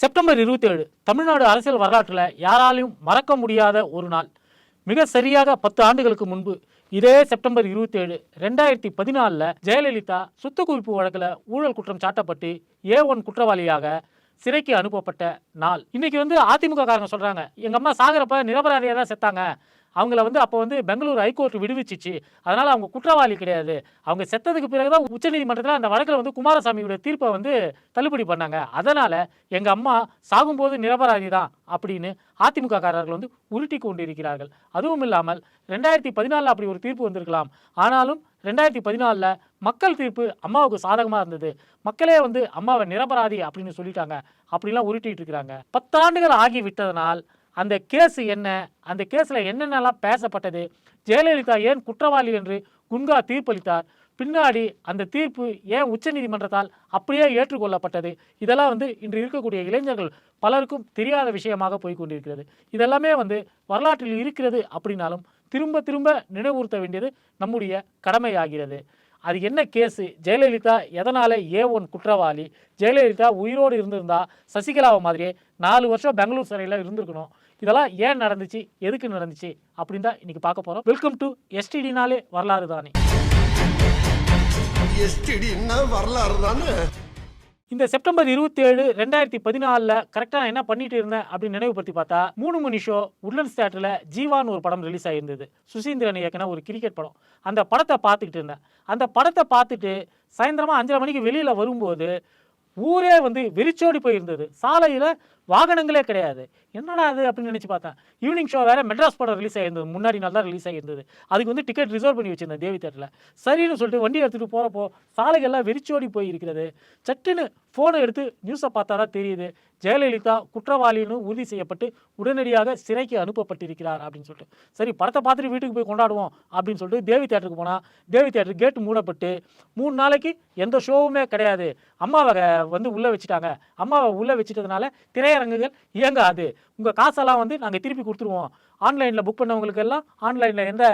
September இருபத்தேழு தமிழ்நாடு அரசியல் வரலாற்றில் யாராலையும் மறக்க முடியாத ஒரு நாள். மிக சரியாக பத்து ஆண்டுகளுக்கு முன்பு இதே செப்டம்பர் இருபத்தேழு ரெண்டாயிரத்தி பதினாலில் ஜெயலலிதா சொத்து குவிப்பு வழக்கில் ஊழல் குற்றம் சாட்டப்பட்டு ஏ ஒன் குற்றவாளியாக சிறைக்கு அனுப்பப்பட்ட நாள். இன்னைக்கு வந்து அதிமுக காரங்க சொல்கிறாங்க எங்கள் அம்மா சாகிறப்ப நிரபராதியாக தான் செத்தாங்க. அவங்கள வந்து அப்போ வந்து பெங்களூர் ஹைகோர்ட் விடுவிச்சிச்சு. அதனால் அவங்க குற்றவாளி கிடையாது. அவங்க செத்ததுக்கு பிறகுதான் உச்சநீதிமன்றத்தில் அந்த வழக்கில் வந்து குமாரசாமியோட தீர்ப்பை வந்து தள்ளுபடி பண்ணாங்க. அதனால் எங்கள் அம்மா சாகும்போது நிரபராதி தான் அப்படின்னு அதிமுக காரர்கள் வந்து உருட்டி கொண்டிருக்கிறார்கள். அதுவும் இல்லாமல் ரெண்டாயிரத்தி பதினாலில் அப்படி ஒரு தீர்ப்பு வந்திருக்கலாம். ஆனாலும் ரெண்டாயிரத்தி பதினாலில் மக்கள் தீர்ப்பு அம்மாவுக்கு சாதகமாக இருந்தது. மக்களே வந்து அம்மாவை நிரபராதி அப்படின்னு சொல்லிட்டாங்க. அப்படிலாம் உருட்டிகிட்டு இருக்கிறாங்க. பத்தாண்டுகள் ஆகி விட்டதனால் அந்த கேஸ் என்ன? அந்த கேஸில் என்னென்னலாம் பேசப்பட்டது? ஜெயலலிதா ஏன் குற்றவாளி என்று குன்கா தீர்ப்பளித்தார். பின்னாடி அந்த தீர்ப்பு ஏன் உச்சநீதிமன்றத்தால் அப்படியே ஏற்றுக்கொள்ளப்பட்டது? இதெல்லாம் வந்து இன்று இருக்கக்கூடிய இளைஞர்கள் பலருக்கும் தெரியாத விஷயமாக போய் கொண்டிருக்கிறது இதெல்லாமே வந்து வரலாற்றில் இருக்கிறது அப்படின்னாலும் திரும்ப திரும்ப நினைவுறுத்த வேண்டியது நம்முடைய கடமையாகிறது. அது என்ன கேஸு? ஜெயலலிதா எதனால் ஏ ஒன் குற்றவாளி? ஜெயலலிதா உயிரோடு இருந்திருந்தா சசிகலாவை மாதிரியே நாலு வருஷம் பெங்களூர் சிறையில் இருந்திருக்கணும். இதெல்லாம் ஏன் நடந்துச்சு? எதுக்கு நடந்துச்சு? அப்படின்னு தான் இன்னைக்கு பார்க்க போகிறோம் வெல்கம் டு எஸ்டிடினாலே வரலாறு தானே. எஸ்டிடின்னா வரலாறு தானே? இந்த செப்டம்பர் இருபத்தி ஏழு ரெண்டாயிரத்தி பதினாலில் கரெக்டாக நான் என்ன பண்ணிட்டு இருந்தேன் அப்படின்னு நினைவுபடுத்தி பார்த்தா மூணு மணி ஷோ உட்லண்ட்ஸ் தேட்டரில் ஜீவான்னு ஒரு படம் ரிலீஸ் ஆகியிருந்தது சுசீந்திரன் இயக்கின ஒரு கிரிக்கெட் படம். அந்த படத்தை பார்த்துக்கிட்டு இருந்தேன். அந்த படத்தை பார்த்துட்டு சாயந்தரமாக அஞ்சரை மணிக்கு வெளியில் வரும்போது ஊரே வந்து வெறிச்சோடி போயிருந்தது. சாலையில் வாகனங்களே கிடையாது. என்னடா அது அப்படின்னு நினச்சி பார்த்தேன் ஈவினிங் ஷோ வேறு மெட்ராஸ் படம் ரிலீஸ் ஆகியிருந்தது முன்னாடி நாள் தான் ரிலீஸ் ஆகியிருந்தது அதுக்கு வந்து டிக்கெட் ரிசர்வ் பண்ணி வச்சிருந்தேன் தேவி தேட்டரில் சரின்னு சொல்லிட்டு வண்டி எடுத்துகிட்டு போகிறப்போ சாலைகள்லாம் வெறிச்சோடி போய் இருக்கிறது சட்டுன்னு ஃபோனை எடுத்து நியூஸை பார்த்தா தான் தெரியுது. ஜெயலலிதா குற்றவாளின்னு உறுதி செய்யப்பட்டு உடனடியாக சிறைக்கு அனுப்பப்பட்டிருக்கிறார் அப்படின்னு சொல்லிட்டு. சரி படத்தை பார்த்துட்டு வீட்டுக்கு போய் கொண்டாடுவோம் அப்படின்னு சொல்லிட்டு தேவி தேட்டருக்கு போனால் தேவி தேட்டர் கேட்டு மூடப்பட்டு மூணு நாளைக்கு எந்த ஷோவுமே கிடையாது. அம்மாவை வந்து உள்ளே வச்சுட்டாங்க. அம்மாவை உள்ளே வச்சுட்டதுனால திரையரங்குகள் இயங்காது. உங்கள் காசெல்லாம் வந்து நாங்கள் திருப்பி கொடுத்துருவோம். ஆன்லைனில் புக் பண்ணவங்களுக்கு எல்லாம் ஆன்லைனில் எந்த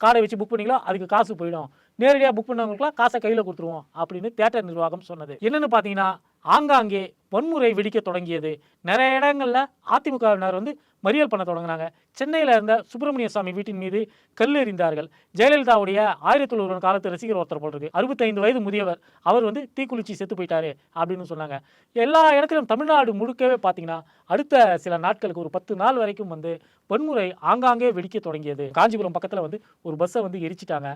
கார்டை வச்சு புக் பண்ணீங்களோ அதுக்கு காசு போயிடும். நேரடியாக புக் பண்ணவங்களுக்குலாம் காசை கையில் கொடுத்துருவோம் அப்படின்னு தேட்டர் நிர்வாகம் சொன்னது. என்னென்னு பார்த்தீங்கன்னா ஆங்காங்கே வன்முறை வெடிக்க தொடங்கியது. நிறைய இடங்களில் அதிமுகவினர் வந்து மறியல் பண்ண தொடங்கினாங்க. சென்னையில் இருந்த சுப்பிரமணிய சுவாமி வீட்டின் மீது கல் எறிந்தார்கள். ஜெயலலிதாவுடைய ஆயிரத்தி ஒருவன் காலத்து ரசிகர் ஒருத்தர் போல் இருக்கு அறுபத்தைந்து வயது முதியவர். அவர் வந்து தீக்குளிச்சி செத்து போயிட்டாரு அப்படின்னு சொன்னாங்க. எல்லா இடத்துலையும் தமிழ்நாடு முழுக்கவே பார்த்தீங்கன்னா அடுத்த சில நாட்களுக்கு ஒரு பத்து நாள் வரைக்கும் வந்து வன்முறை ஆங்காங்கே வெடிக்க தொடங்கியது. காஞ்சிபுரம் பக்கத்தில் வந்து ஒரு பஸ்ஸை வந்து எரிச்சிட்டாங்க.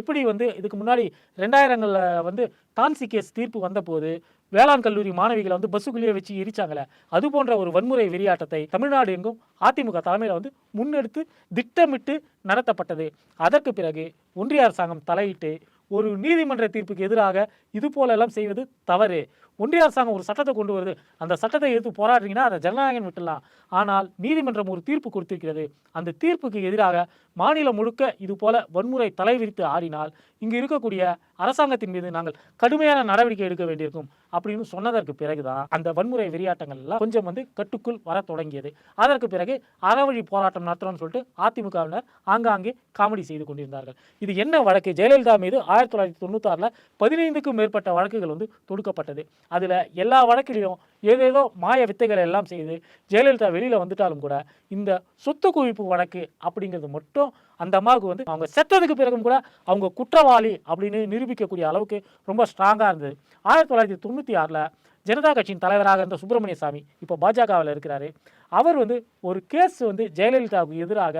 எப்படி வந்து இதுக்கு முன்னாடி ரெண்டாயிரங்களில் வந்து டான்சி கேஸ் தீர்ப்பு வந்தபோது வேளாண் கல்லூரி மாணவிகளை வந்து பஸ்ஸுக்குள்ளேயே வச்சு எரிச்சாங்களே. அது போன்ற ஒரு வன்முறை வெறியாட்டத்தை தமிழ்நாடு எங்கும் அதிமுக தலைமையில் வந்து முன்னெடுத்து திட்டமிட்டு நடத்தப்பட்டது. அதற்கு பிறகு ஒன்றிய அரசாங்கம் தலையிட்டு ஒரு நீதிமன்ற தீர்ப்புக்கு எதிராக இது போலெல்லாம் செய்வது தவறு. ஒன்றிய அரசாங்கம் ஒரு சட்டத்தை கொண்டு வருது. அந்த சட்டத்தை எதிர்த்து போராடுறீங்கன்னா அதை ஜனநாயகம் விட்டுலாம் ஆனால் நீதிமன்றம் ஒரு தீர்ப்பு கொடுத்திருக்கிறது. அந்த தீர்ப்புக்கு எதிராக மாநிலம் முழுக்க இது போல வன்முறை தலைவிரித்து ஆடினால் இங்கு இருக்கக்கூடிய அரசாங்கத்தின் மீது நாங்கள் கடுமையான நடவடிக்கை எடுக்க வேண்டியிருக்கும் அப்படின்னு சொன்னதற்கு பிறகுதான் அந்த வன்முறை வெறியாட்டங்கள் எல்லாம் கொஞ்சம் வந்து கட்டுக்குள் வர தொடங்கியது. அதற்கு பிறகு அறவழி போராட்டம் நடத்துறோம்னு சொல்லிட்டு அதிமுகவினர் ஆங்காங்கே காமெடி செய்து கொண்டிருந்தார்கள். இது என்ன வழக்கு? ஜெயலலிதா மீது ஆயிரத்தி தொள்ளாயிரத்தி தொண்ணூத்தாறில் பதினைந்துக்கும் மேற்பட்ட வழக்குகள் வந்து தொடுக்கப்பட்டது. அதில் எல்லா வழக்கிலையும் ஏதேதோ மாய வித்தைகளை எல்லாம் செய்து ஜெயலலிதா வெளியில் வந்துட்டாலும் கூட இந்த சொத்து குவிப்பு வழக்கு அப்படிங்கிறது மட்டும் அந்த அம்மாவுக்கு வந்து அவங்க செத்ததுக்கு பிறகும் கூட அவங்க குற்றவாளி அப்படின்னு நிரூபிக்கக்கூடிய அளவுக்கு ரொம்ப ஸ்ட்ராங்காக இருந்தது. ஆயிரத்தி தொள்ளாயிரத்தி தொண்ணூற்றி ஆறில் ஜனதா கட்சியின் தலைவராக இருந்த சுப்பிரமணிய சாமி இப்போ பாஜகவில் இருக்கிறாரு. அவர் வந்து ஒரு கேஸ் வந்து ஜெயலலிதாவுக்கு எதிராக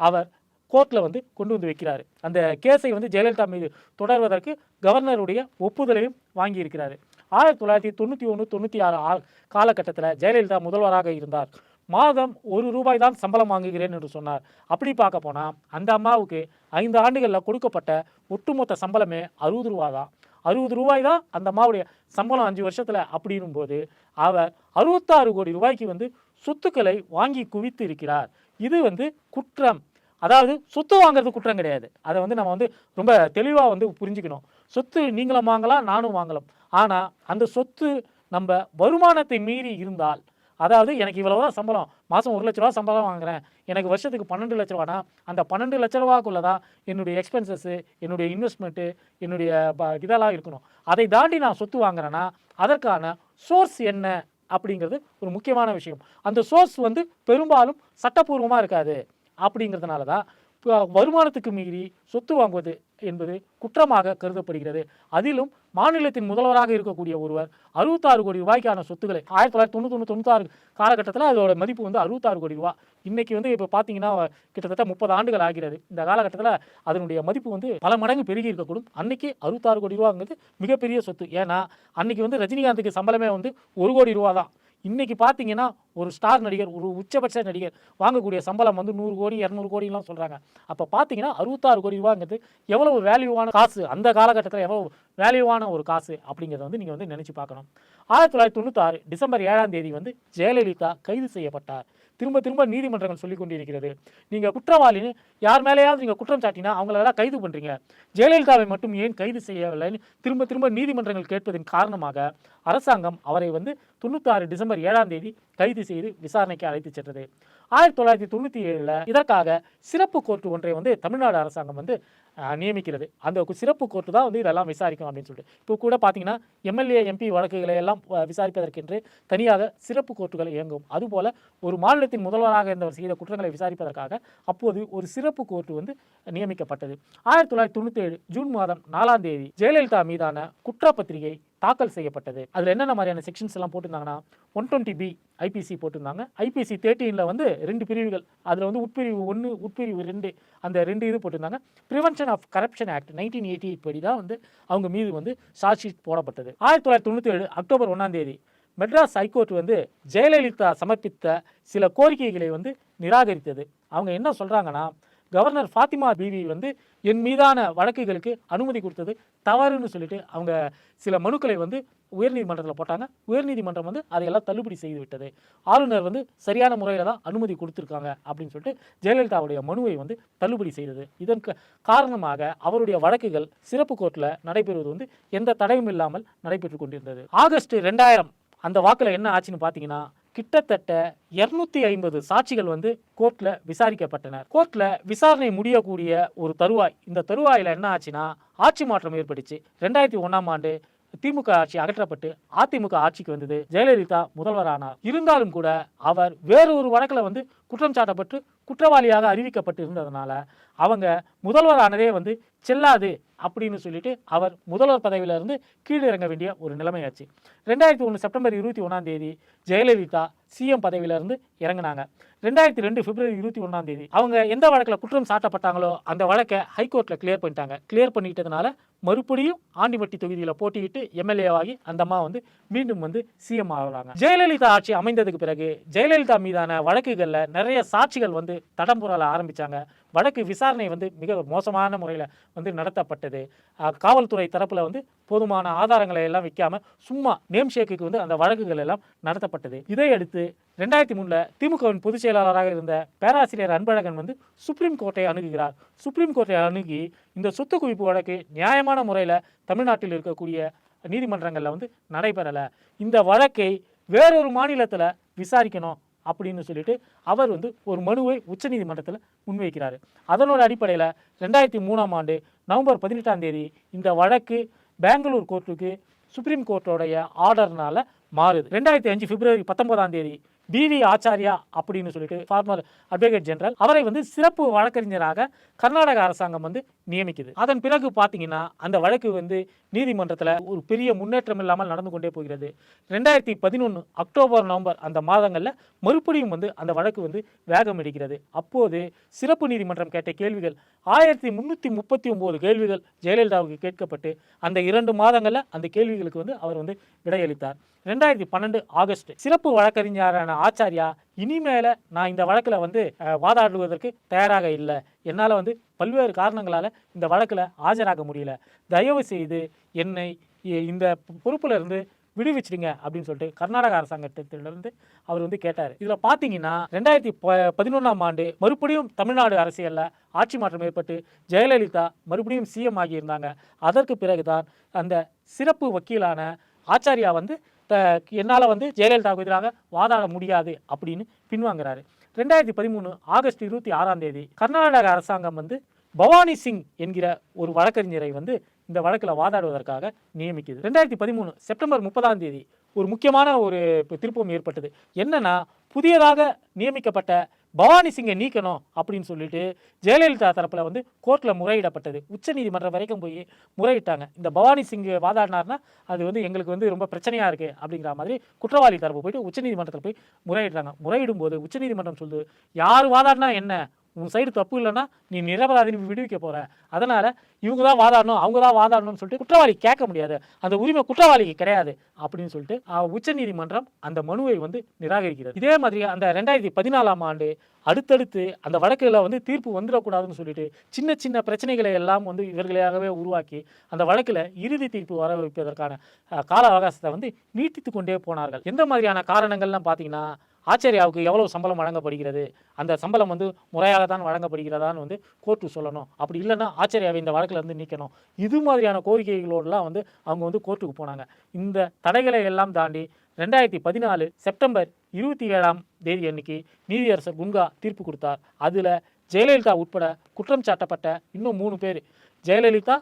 அவர் கோர்ட்டில் வந்து கொண்டு வந்து வைக்கிறார். அந்த கேஸை வந்து ஜெயலலிதா மீது தொடர்வதற்கு கவர்னருடைய ஒப்புதலையும் வாங்கியிருக்கிறார் ஆயிரத்தி தொள்ளாயிரத்தி தொண்ணூற்றி ஒன்று தொண்ணூற்றி ஆறு ஆ காலகட்டத்தில் ஜெயலலிதா முதல்வராக இருந்தார். மாதம் ஒரு ரூபாய் தான் சம்பளம் வாங்குகிறேன் என்று சொன்னார். அப்படி பார்க்க போனால் அந்த அம்மாவுக்கு ஐந்து ஆண்டுகளில் கொடுக்கப்பட்ட ஒட்டுமொத்த சம்பளமே அறுபது ரூபா தான் அறுபது ரூபாய் தான் அந்த அம்மாவுடைய சம்பளம் அஞ்சு வருஷத்தில் அப்படின்னும் போது அவர் அறுபத்தாறு கோடி ரூபாய்க்கு வந்து சொத்துக்களை வாங்கி குவித்து இருக்கிறார். இது வந்து குற்றம். அதாவது சொத்து வாங்குறது குற்றம் கிடையாது. அதை வந்து நம்ம வந்து ரொம்ப தெளிவாக வந்து புரிஞ்சுக்கணும். சொத்து நீங்களும் வாங்கலாம் நானும் வாங்கலாம். ஆனால் அந்த சொத்து நம்ம வருமானத்தை மீறி இருந்தால் அதாவது எனக்கு இவ்வளவு தான் சம்பளம். மாதம் ஒரு லட்ச ரூபா சம்பளம் வாங்குறேன். எனக்கு வருஷத்துக்கு பன்னெண்டு லட்ச ரூபானா அந்த பன்னெண்டு லட்ச ரூபாக்குள்ளே தான் என்னுடைய எக்ஸ்பென்சஸ்ஸு என்னுடைய இன்வெஸ்ட்மெண்ட்டு என்னுடைய ப- இதெல்லாம் இருக்கணும். அதை தாண்டி நான் சொத்து வாங்குறேன்னா அதற்கான சோர்ஸ் என்ன அப்படிங்கிறது ஒரு முக்கியமான விஷயம். அந்த சோர்ஸ் வந்து பெரும்பாலும் சட்டப்பூர்வமாக இருக்காது. அப்படிங்கிறதுனால தான் இப்போ வருமானத்துக்கு மீறி சொத்து வாங்குவது என்பது குற்றமாக கருதப்படுகிறது. அதிலும் மாநிலத்தின் முதல்வராக இருக்கக்கூடிய ஒருவர் அறுபத்தாறு கோடி ரூபாய்க்கான சொத்துக்களை ஆயிரத்தி தொள்ளாயிரத்தி தொண்ணூற்றி தொண்ணூத்தாறு காலகட்டத்தில் அதோட மதிப்பு வந்து அறுபத்தாறு கோடி ரூபா. இன்னைக்கு வந்து இப்போ பார்த்தீங்கன்னா கிட்டத்தட்ட முப்பது ஆண்டுகள் ஆகிறது. இந்த காலகட்டத்தில் அதனுடைய மதிப்பு வந்து பல மடங்கு பெருகி இருக்கக்கூடும். அன்னைக்கு அறுபத்தாறு கோடி ரூபாங்கிறது மிகப்பெரிய சொத்து. ஏன்னா அன்னைக்கு வந்து ரஜினிகாந்துக்கு சம்பளமே வந்து ஒரு கோடி ரூபா தான் இன்றைக்கி பார்த்தீங்கன்னா ஒரு ஸ்டார் நடிகர் ஒரு உச்சபட்ச நடிகர் வாங்கக்கூடிய சம்பளம் வந்து நூறு கோடி இரநூறு கோடிலாம் சொல்கிறாங்க அப்போ பார்த்தீங்கன்னா அறுபத்தாறு கோடி ரூபாங்கிறது எவ்வளவு வேல்யூவான காசு? அந்த காலகட்டத்தில் எவ்வளோ வேல்யூவான ஒரு காசு? அப்படிங்கிறத வந்து நீங்கள் வந்து நினச்சி பார்க்கணும். ஆயிரத்தி தொள்ளாயிரத்தி தொண்ணூத்தாறு டிசம்பர் ஏழாம் தேதி வந்து ஜெயலலிதா கைது செய்யப்பட்டார். திரும்ப திரும்ப நீதிமன்றங்கள் சொல்லிக் கொண்டிருக்கிறது. நீங்கள் குற்றவாளின்னு யார் மேலேயாவது நீங்கள் குற்றம் சாட்டினா அவங்களெல்லாம் கைது பண்ணுறீங்க ஜெயலலிதாவை மட்டும் ஏன் கைது செய்யவில்லைன்னு திரும்ப திரும்ப நீதிமன்றங்கள் கேட்பதன் காரணமாக அரசாங்கம் அவரை வந்து தொண்ணூத்தாறு டிசம்பர் ஏழாம் தேதி கைது செய்து விசாரணைக்கு அழைத்து சென்றது. ஆயிரத்தி தொள்ளாயிரத்தி தொண்ணூற்றி ஏழில் இதற்காக சிறப்பு கோர்ட்டு ஒன்றை வந்து தமிழ்நாடு அரசாங்கம் வந்து நியமிக்கிறது. அந்த சிறப்பு கோர்ட்டு தான் வந்து இதெல்லாம் விசாரிக்கும் அப்படின்னு சொல்லிட்டு. இப்போ கூட பார்த்தீங்கன்னா எம்எல்ஏ எம்பி வழக்குகளை எல்லாம் விசாரிப்பதற்கென்று தனியாக சிறப்பு கோர்ட்டுகள் இயங்கும். அதுபோல் ஒரு மாநிலத்தின் முதல்வராக இருந்தவர் செய்த குற்றங்களை விசாரிப்பதற்காக அப்போது ஒரு சிறப்பு கோர்ட்டு வந்து நியமிக்கப்பட்டது. ஆயிரத்தி தொள்ளாயிரத்தி தொண்ணூற்றி ஜூன் மாதம் நாலாம் தேதி ஜெயலலிதா மீதான குற்றப்பத்திரிகை தாக்கல் செய்யப்பட்டது. அதில் என்னென்ன மாதிரியான செக்ஷன்ஸ் எல்லாம் போட்டிருந்தாங்கன்னா ஒன் டுவெண்ட்டி பி ஐபிசி போட்டிருந்தாங்க. ஐபிசி தேர்ட்டீனில் வந்து ரெண்டு பிரிவுகள் அதில் வந்து உட்பிரிவு ஒன்று உட்பிரிவு ரெண்டு அந்த ரெண்டு இது போட்டிருந்தாங்க. Prevention of corruption act nineteen eighty படி தான் வந்து அவங்க மீது வந்து சார்ஜ் ஷீட் போடப்பட்டது. ஆயிரத்தி தொள்ளாயிரத்தி தொண்ணூற்றி ஏழு அக்டோபர் ஒன்றாம் தேதி மெட்ராஸ் ஹைகோர்ட் வந்து ஜெயலலிதா சமர்ப்பித்த சில கோரிக்கைகளை வந்து நிராகரித்தது. அவங்க என்ன சொல்கிறாங்கன்னா கவர்னர் ஃபாத்திமா பிவி வந்து என் மீதான வழக்குகளுக்கு அனுமதி கொடுத்தது தவறுன்னு சொல்லிட்டு அவங்க சில மனுக்களை வந்து உயர்நீதிமன்றத்தில் போட்டாங்க. உயர்நீதிமன்றம் வந்து அதையெல்லாம் தள்ளுபடி செய்து விட்டது. ஆளுநர் வந்து சரியான முறையில் தான் அனுமதி கொடுத்துருக்காங்க அப்படின்னு சொல்லிட்டு ஜெயலலிதாவுடைய மனுவை வந்து தள்ளுபடி செய்தது. இதன் காரணமாக அவருடைய வழக்குகள் சிறப்பு கோர்ட்டில் நடைபெறுவது வந்து எந்த தடையும் இல்லாமல் நடைபெற்று கொண்டிருந்தது. ஆகஸ்ட் ரெண்டாயிரம் அந்த வாக்கில் என்ன ஆச்சுன்னு பார்த்தீங்கன்னா கிட்டத்தட்ட இருநூத்தி ஐம்பது சாட்சிகள் வந்து கோர்ட்ல விசாரிக்கப்பட்டனர் கோர்ட்ல விசாரணை முடியக்கூடிய ஒரு தருவாய் இந்த தருவாயில என்ன ஆச்சுன்னா ஆட்சி மாற்றம் ஏற்பட்டுச்சு. ரெண்டாயிரத்தி ஒன்னாம் ஆண்டு திமுக ஆட்சி அகற்றப்பட்டு அதிமுக ஆட்சிக்கு வந்தது ஜெயலலிதா முதல்வரானார். இருந்தாலும் கூட அவர் வேறொரு வழக்கில் வந்து குற்றம் சாட்டப்பட்டு குற்றவாளியாக அறிவிக்கப்பட்டு இருந்ததுனால அவங்க முதல்வரானதே வந்து செல்லாது அப்படின்னு சொல்லிட்டு அவர் முதல்வர் பதவியிலிருந்து கீழே இறங்க வேண்டிய ஒரு நிலைமையாச்சு. ரெண்டாயிரத்தி ஒன்று செப்டம்பர் இருபத்தி ஒன்றாம் தேதி ஜெயலலிதா சிஎம் பதவியிலிருந்து இறங்கினாங்க. இறங்குனாங்க ரெண்டாயிரத்தி ரெண்டு பிப்ரவரி இருபத்தி ஒன்றாம் தேதி அவங்க எந்த வழக்கில் குற்றம் சாட்டப்பட்டாங்களோ அந்த வழக்கை ஹைகோர்ட்டில் கிளியர் பண்ணிட்டாங்க. கிளியர் பண்ணிட்டதுனால மறுபடியும் ஆண்டிமட்டி தொகுதியில் போட்டியிட்டு எம்எல்ஏ ஆகி அந்த அம்மா வந்து மீண்டும் வந்து சிஎம் ஆகிறாங்க. ஜெயலலிதா ஆட்சி அமைந்ததுக்கு பிறகு ஜெயலலிதா மீதான வழக்குகளில் நிறைய சாட்சிகள் வந்து தடம் புரள வழக்கு விசாரணை வந்து மிக மோசமான முறையில் வந்து நடத்தப்பட்டது. காவல்துறை தரப்பில் வந்து போதுமான ஆதாரங்களை எல்லாம் வைக்காமல் சும்மா நேம் ஷேக்குக்கு வந்து அந்த வழக்குகள் எல்லாம் நடத்தப்பட்டது. இதையடுத்து ரெண்டாயிரத்தி மூணில் திமுகவின் பொதுச் செயலாளராக இருந்த பேராசிரியர் அன்பழகன் வந்து சுப்ரீம் கோர்ட்டை அணுகுகிறார். சுப்ரீம் கோர்ட்டை அணுகி இந்த சொத்து குவிப்பு வழக்கு நியாயமான முறையில் தமிழ்நாட்டில் இருக்கக்கூடிய நீதிமன்றங்களில் வந்து நடைபெறலை. இந்த வழக்கை வேறொரு மாநிலத்தில் விசாரிக்கணும். அப்படின்னு சொல்லிட்டு அவர் வந்து ஒரு மனுவை உச்சநீதிமன்றத்தில் முன்வைக்கிறார். அதனோட அடிப்படையில் ரெண்டாயிரத்தி மூணாம் ஆண்டு நவம்பர் பதினெட்டாம் தேதி இந்த வழக்கு பெங்களூர் கோர்ட்டுக்கு சுப்ரீம் கோர்ட்டோடைய ஆர்டர்னால மாறுது. ரெண்டாயிரத்தி அஞ்சு பிப்ரவரி பத்தொன்பதாம் தேதி பிவி ஆச்சாரியா அப்படின்னு சொல்லிட்டு ஃபார்மர் அட்வொகேட் ஜெனரல் அவரை வந்து சிறப்பு வழக்கறிஞராக கர்நாடக அரசாங்கம் வந்து நியமிக்குது. அதன் பிறகு பார்த்தீங்கன்னா அந்த வழக்கு வந்து நீதிமன்றத்தில் ஒரு பெரிய முன்னேற்றம் இல்லாமல் நடந்து கொண்டே போகிறது. ரெண்டாயிரத்தி பதினொன்று அக்டோபர் நவம்பர் அந்த மாதங்களில் மறுபடியும் வந்து அந்த வழக்கு வந்து வேகம் எடுக்கிறது அப்போது சிறப்பு நீதிமன்றம் கேட்ட கேள்விகள் ஆயிரத்தி முந்நூற்றி முப்பத்தி ஒம்பது கேள்விகள் ஜெயலலிதாவுக்கு கேட்கப்பட்டு அந்த இரண்டு மாதங்களில் அந்த கேள்விகளுக்கு வந்து அவர் வந்து விடையளித்தார். ரெண்டாயிரத்தி பன்னெண்டு ஆகஸ்ட் சிறப்பு வழக்கறிஞரான ஆச்சாரியா இனிமேல நான் இந்த வழக்கில் வந்து வாதாடுவதற்கு தயாராக இல்லை. என்னால் வந்து பல்வேறு காரணங்களால் இந்த வழக்கில் ஆஜராக முடியல. தயவு செய்து என்னை இந்த பொறுப்புல இருந்து விடுவிச்சிடுங்க அப்படின்னு சொல்லிட்டு கர்நாடக அரசாங்கத்திலிருந்து அவர் வந்து கேட்டார். இதில் பார்த்தீங்கன்னா ரெண்டாயிரத்தி ப பதினொன்றாம் ஆண்டு மறுபடியும் தமிழ்நாடு அரசியலில் ஆட்சி மாற்றம் ஏற்பட்டு ஜெயலலிதா மறுபடியும் சிஎம் ஆகியிருந்தாங்க அதற்கு பிறகுதான் அந்த சிறப்பு வக்கீலான ஆச்சாரியா வந்து த என்னால் வந்து ஜெயலலிதாவுக்கு எதிராக வாதாட முடியாது அப்படின்னு பின்வாங்குறாரு. ரெண்டாயிரத்தி பதிமூணு ஆகஸ்ட் இருபத்தி ஆறாம் தேதி கர்நாடக அரசாங்கம் வந்து பவானி சிங் என்கிற ஒரு வழக்கறிஞரை வந்து இந்த வழக்கில் வாதாடுவதற்காக நியமிக்குது. ரெண்டாயிரத்தி பதிமூணு செப்டம்பர் முப்பதாம் தேதி ஒரு முக்கியமான ஒரு திருப்பம் ஏற்பட்டது. என்னன்னா புதியதாக நியமிக்கப்பட்ட பவானி சிங்கை நீக்கணும் அப்படின்னு சொல்லிட்டு ஜெயலலிதா தரப்பில் வந்து கோர்ட்டில் முறையிடப்பட்டது. உச்சநீதிமன்றம் வரைக்கும் போய் முறையிட்டாங்க. இந்த பவானி சிங் வாதாடினார்னா அது வந்து எங்களுக்கு வந்து ரொம்ப பிரச்சனையாக இருக்குது அப்படிங்கிற மாதிரி குற்றவாளி தரப்பு போயிட்டு உச்சநீதிமன்றத்தில் போய் முறையிடுறாங்க. முறையிடும் போது உச்சநீதிமன்றம் சொல்லுது யார் வாதாடினா என்ன? உன் சைடு தப்பு இல்லைன்னா நீ நிரபராதின்னு விடுவிக்க போற. அதனால இவங்க தான் வாதாடணும் அவங்க தான் வாதாடணும்னு சொல்லிட்டு குற்றவாளி கேட்க முடியாது. அந்த உரிமை குற்றவாளிக்கு கிடையாது அப்படின்னு சொல்லிட்டு உச்சநீதிமன்றம் அந்த மனுவை வந்து நிராகரிக்கிறது. இதே மாதிரி அந்த ரெண்டாயிரத்தி பதினாலாம் ஆண்டு அடுத்தடுத்து அந்த வழக்குல வந்து தீர்ப்பு வந்துடக்கூடாதுன்னு சொல்லிட்டு சின்ன சின்ன பிரச்சனைகளை எல்லாம் வந்து இவர்களாகவே உருவாக்கி அந்த வழக்கில் இறுதி தீர்ப்பு வர வைப்பதற்கான கால அவகாசத்தை வந்து நீட்டித்து கொண்டே போனார்கள். எந்த மாதிரியான காரணங்கள்லாம் பார்த்தீங்கன்னா ஆச்சாரியாவுக்கு எவ்வளவு சம்பளம் வழங்கப்படுகிறது? அந்த சம்பளம் வந்து முறையாக தான் வழங்கப்படுகிறதான்னு வந்து கோர்ட்டு சொல்லணும். அப்படி இல்லைன்னா ஆச்சாரியாவை இந்த வழக்கில் இருந்து நீக்கணும். இது மாதிரியான கோரிக்கைகளோடலாம் வந்து அவங்க வந்து கோர்ட்டுக்கு போனாங்க. இந்த தடைகளை எல்லாம் தாண்டி ரெண்டாயிரத்தி பதினாலு செப்டம்பர் இருபத்தி ஏழாம் தேதி அன்னைக்கு நீதியரசர் குன்கா தீர்ப்பு கொடுத்தார். அதில் ஜெயலலிதா உட்பட குற்றம் சாட்டப்பட்ட இன்னும் மூணு பேர். ஜெயலலிதா